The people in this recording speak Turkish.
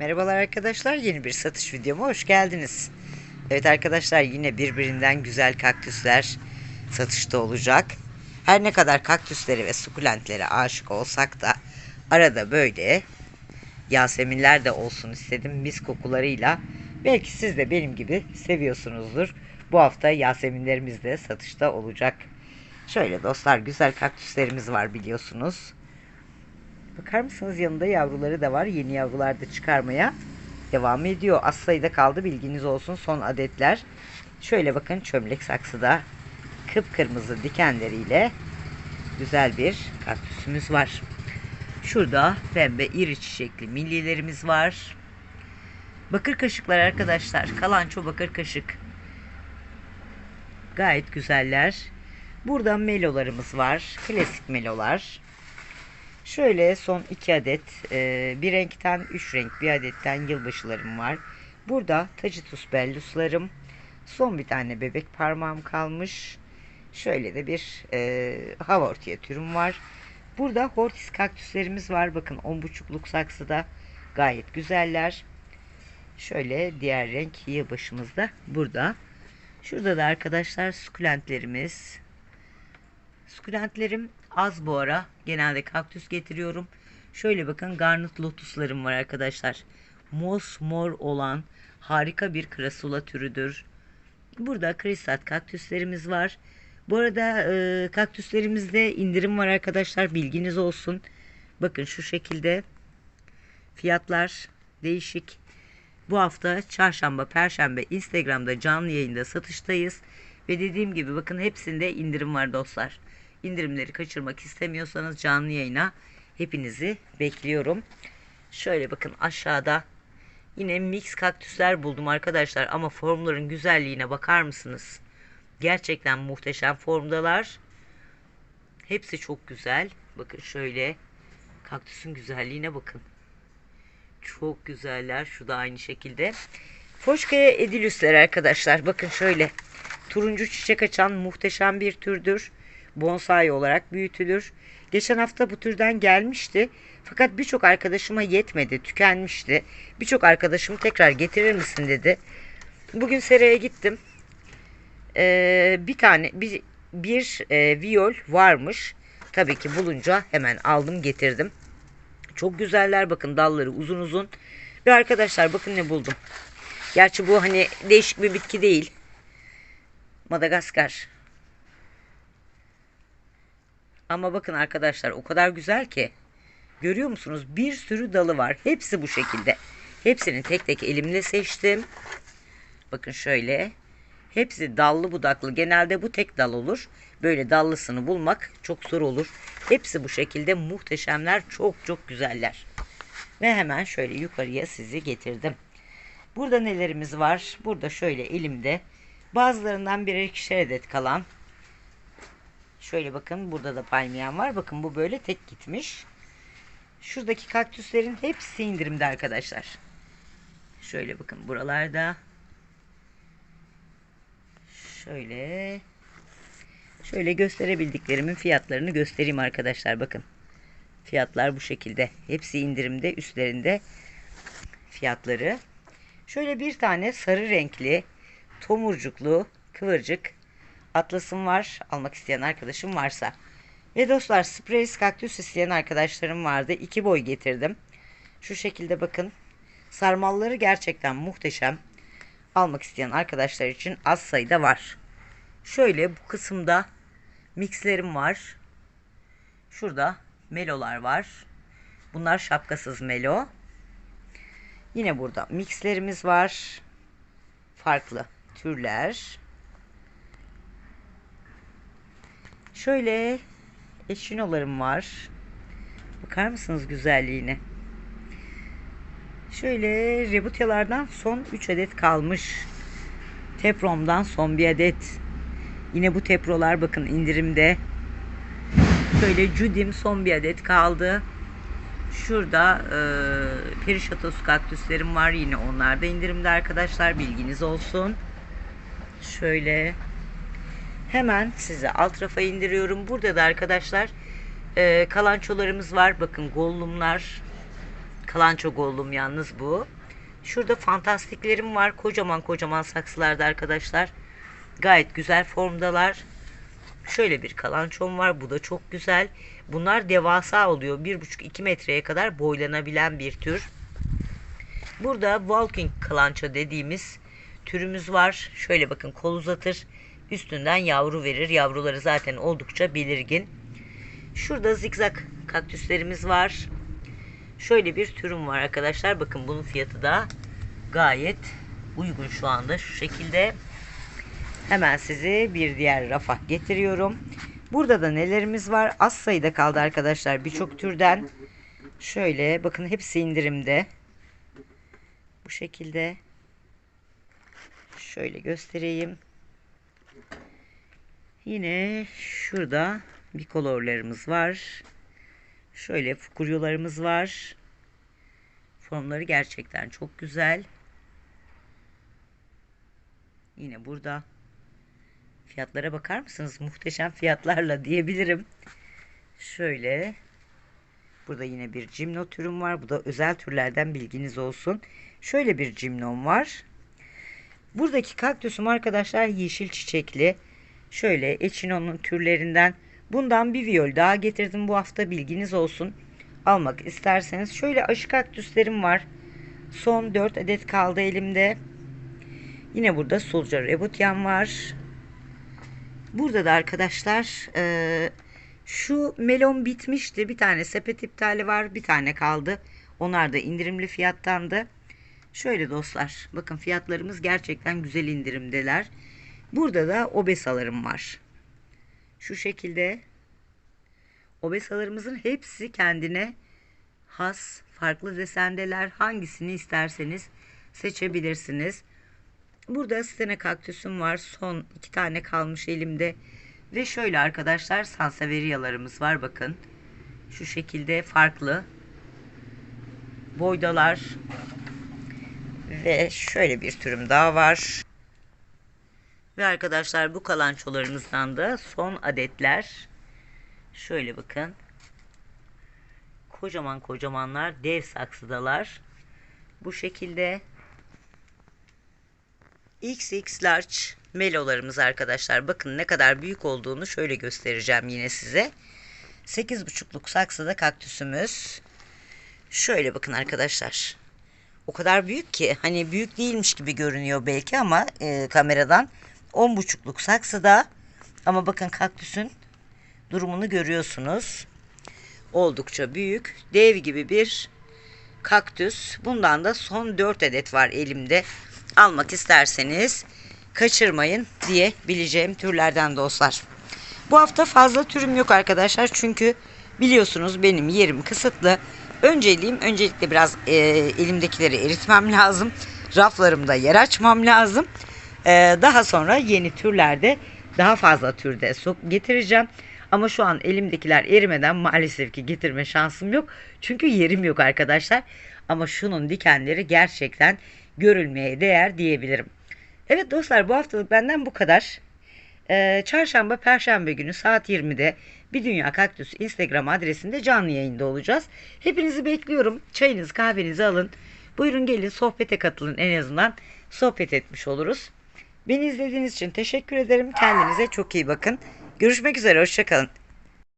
Merhabalar arkadaşlar yeni bir satış videoma hoş geldiniz. Evet arkadaşlar yine birbirinden güzel kaktüsler satışta olacak. Her ne kadar kaktüslere ve sukulentlere aşık olsak da arada böyle yaseminler de olsun istedim mis kokularıyla. Belki siz de benim gibi seviyorsunuzdur. Bu hafta yaseminlerimiz de satışta olacak. Şöyle dostlar güzel kaktüslerimiz var biliyorsunuz. Bakar mısınız yanında yavruları da var. Yeni yavrular da çıkarmaya devam ediyor. Az sayıda kaldı bilginiz olsun son adetler. Şöyle bakın çömlek saksıda kıpkırmızı dikenleriyle güzel bir kaktüsümüz var. Şurada pembe iri çiçekli millilerimiz var. Bakır kaşıklar arkadaşlar. Kalanço bakır kaşık. Gayet güzeller. Burada melolarımız var. Klasik melolar. Şöyle son iki adet e, bir renkten üç renk bir adetten yılbaşılarım var. Burada Tacitus belluslarım. Son bir tane bebek parmağım kalmış. Şöyle de bir e, hava türüm var. Burada hortis kaktüslerimiz var. Bakın 10,5'luk saksıda gayet güzeller. Şöyle diğer renk yılbaşımız da burada. Şurada da arkadaşlar sukulentlerimiz. Sukulentlerim az bu ara. Genelde kaktüs getiriyorum. Şöyle bakın garnet lotuslarım var arkadaşlar. Mosmor olan harika bir krasula türüdür. Burada kristat kaktüslerimiz var. Bu arada e, kaktüslerimizde indirim var arkadaşlar. Bilginiz olsun. Bakın şu şekilde fiyatlar değişik. Bu hafta çarşamba, perşembe Instagram'da canlı yayında satıştayız. Ve dediğim gibi bakın hepsinde indirim var dostlar. İndirimleri kaçırmak istemiyorsanız canlı yayına hepinizi bekliyorum. Şöyle bakın aşağıda yine mix kaktüsler buldum arkadaşlar ama formların güzelliğine bakar mısınız? Gerçekten muhteşem formdalar. Hepsi çok güzel. Bakın şöyle kaktüsün güzelliğine bakın. Çok güzeller. Şu da aynı şekilde. Foşkaya edilüsler arkadaşlar. Bakın şöyle. Turuncu çiçek açan muhteşem bir türdür. Bonsai olarak büyütülür. Geçen hafta bu türden gelmişti. Fakat birçok arkadaşıma yetmedi. Tükenmişti. Birçok arkadaşım tekrar getirir misin dedi. Bugün seraya gittim. Ee, bir tane bir, bir e, viyol varmış. Tabii ki bulunca hemen aldım getirdim. Çok güzeller bakın dalları uzun uzun. Ve arkadaşlar bakın ne buldum. Gerçi bu hani değişik bir bitki değil. Madagaskar. Ama bakın arkadaşlar o kadar güzel ki. Görüyor musunuz? Bir sürü dalı var. Hepsi bu şekilde. Hepsini tek tek elimle seçtim. Bakın şöyle. Hepsi dallı budaklı. Genelde bu tek dal olur. Böyle dallısını bulmak çok zor olur. Hepsi bu şekilde muhteşemler. Çok çok güzeller. Ve hemen şöyle yukarıya sizi getirdim. Burada nelerimiz var? Burada şöyle elimde bazılarından birer ikişer adet kalan. Şöyle bakın burada da palmiyen var. Bakın bu böyle tek gitmiş. Şuradaki kaktüslerin hepsi indirimde arkadaşlar. Şöyle bakın buralarda. Şöyle. Şöyle gösterebildiklerimin fiyatlarını göstereyim arkadaşlar. Bakın. Fiyatlar bu şekilde. Hepsi indirimde. Üstlerinde fiyatları. Şöyle bir tane sarı renkli tomurcuklu kıvırcık atlasım var. Almak isteyen arkadaşım varsa. Ve dostlar Sprays kaktüs isteyen arkadaşlarım vardı. İki boy getirdim. Şu şekilde bakın. Sarmalları gerçekten muhteşem. Almak isteyen arkadaşlar için az sayıda var. Şöyle bu kısımda mixlerim var. Şurada melolar var. Bunlar şapkasız melo. Yine burada mixlerimiz var. Farklı türler. Şöyle eşinolarım var. Bakar mısınız güzelliğine? Şöyle rebutyalardan son 3 adet kalmış. Teprom'dan son bir adet. Yine bu teprolar bakın indirimde. Şöyle Judim son bir adet kaldı. Şurada e, perişatos kaktüslerim var yine onlar da indirimde arkadaşlar bilginiz olsun. Şöyle hemen size alt rafa indiriyorum. Burada da arkadaşlar e, kalançolarımız var. Bakın gollumlar Kalanço gollum yalnız bu. Şurada fantastiklerim var. Kocaman kocaman saksılarda arkadaşlar. Gayet güzel formdalar. Şöyle bir kalançom var. Bu da çok güzel. Bunlar devasa oluyor. 1,5-2 metreye kadar boylanabilen bir tür. Burada walking kalanço dediğimiz türümüz var. Şöyle bakın kol uzatır. Üstünden yavru verir. Yavruları zaten oldukça belirgin. Şurada zigzag kaktüslerimiz var. Şöyle bir türüm var arkadaşlar. Bakın bunun fiyatı da gayet uygun şu anda. Şu şekilde hemen sizi bir diğer rafa getiriyorum. Burada da nelerimiz var? Az sayıda kaldı arkadaşlar birçok türden. Şöyle bakın hepsi indirimde. Bu şekilde. Şöyle göstereyim. Yine şurada bikolorlarımız var. Şöyle fukuryolarımız var. Formları gerçekten çok güzel. Yine burada fiyatlara bakar mısınız? Muhteşem fiyatlarla diyebilirim. Şöyle burada yine bir cimno türüm var. Bu da özel türlerden bilginiz olsun. Şöyle bir cimnom var. Buradaki kaktüsüm arkadaşlar yeşil çiçekli. Şöyle echinonun türlerinden bundan bir viyol daha getirdim bu hafta bilginiz olsun. Almak isterseniz şöyle aşı kaktüslerim var. Son 4 adet kaldı elimde. Yine burada Soldier Rebutyan var. Burada da arkadaşlar eee, şu melon bitmişti. Bir tane sepet iptali var. Bir tane kaldı. Onlar da indirimli fiyattandı. Şöyle dostlar. Bakın fiyatlarımız gerçekten güzel indirimdeler. Burada da obesalarım var. Şu şekilde obesalarımızın hepsi kendine has, farklı desendeler. Hangisini isterseniz seçebilirsiniz. Burada stene kaktüsüm var. Son iki tane kalmış elimde. Ve şöyle arkadaşlar sanseveriyalarımız var. Bakın. Şu şekilde farklı. Boydalar. Ve şöyle bir türüm daha var. Ve arkadaşlar bu kalançolarımızdan da son adetler. Şöyle bakın. Kocaman kocamanlar dev saksıdalar. Bu şekilde XX large melolarımız arkadaşlar. Bakın ne kadar büyük olduğunu şöyle göstereceğim yine size. 8,5'luk saksıda kaktüsümüz. Şöyle bakın arkadaşlar. O kadar büyük ki hani büyük değilmiş gibi görünüyor belki ama e, kameradan 10,5'luk saksıda ama bakın kaktüsün durumunu görüyorsunuz. Oldukça büyük, dev gibi bir kaktüs. Bundan da son 4 adet var elimde. Almak isterseniz kaçırmayın diyebileceğim türlerden dostlar. Bu hafta fazla türüm yok arkadaşlar. Çünkü biliyorsunuz benim yerim kısıtlı. Önceliğim öncelikle biraz e, elimdekileri eritmem lazım. Raflarımda yer açmam lazım. E, daha sonra yeni türlerde daha fazla türde sok getireceğim. Ama şu an elimdekiler erimeden maalesef ki getirme şansım yok. Çünkü yerim yok arkadaşlar. Ama şunun dikenleri gerçekten görülmeye değer diyebilirim. Evet dostlar bu haftalık benden bu kadar. Ee, çarşamba, perşembe günü saat 20'de Bir Dünya Kaktüs Instagram adresinde canlı yayında olacağız. Hepinizi bekliyorum. Çayınızı kahvenizi alın. Buyurun gelin sohbete katılın en azından sohbet etmiş oluruz. Beni izlediğiniz için teşekkür ederim. Kendinize çok iyi bakın. Görüşmek üzere. Hoşçakalın.